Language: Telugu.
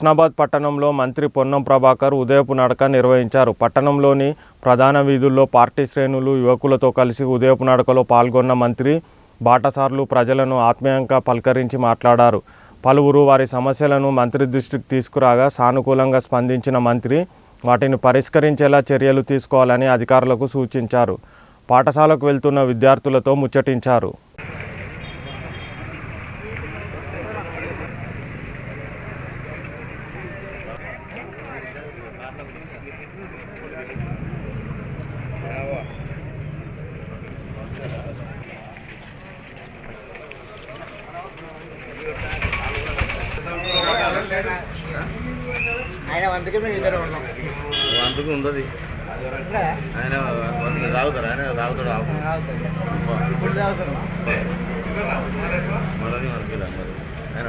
హుస్నాబాద్ పట్టణంలో మంత్రి పొన్నం ప్రభాకర్ ఉదయపు నడక నిర్వహించారు. పట్టణంలోని ప్రధాన వీధుల్లో పార్టీ శ్రేణులు యువకులతో కలిసి ఉదయపు నడకలో పాల్గొన్న మంత్రి బాటసార్లు ప్రజలను ఆత్మీయంగా పలకరించి మాట్లాడారు. పలువురు వారి సమస్యలను మంత్రి దృష్టికి తీసుకురాగా సానుకూలంగా స్పందించిన మంత్రి వాటిని పరిష్కరించేలా చర్యలు తీసుకోవాలని అధికారులకు సూచించారు. పాఠశాలకు వెళ్తున్న విద్యార్థులతో ముచ్చటించారు. ఆయన అందుకే మేము ఇద్దరు ఉన్నాం. అందుకు ఉండదు ఆయన తాగుతారు? ఆయన తాగుతాడు. ఇప్పుడు తాగుతున్నాం మనది మనకి ఆయన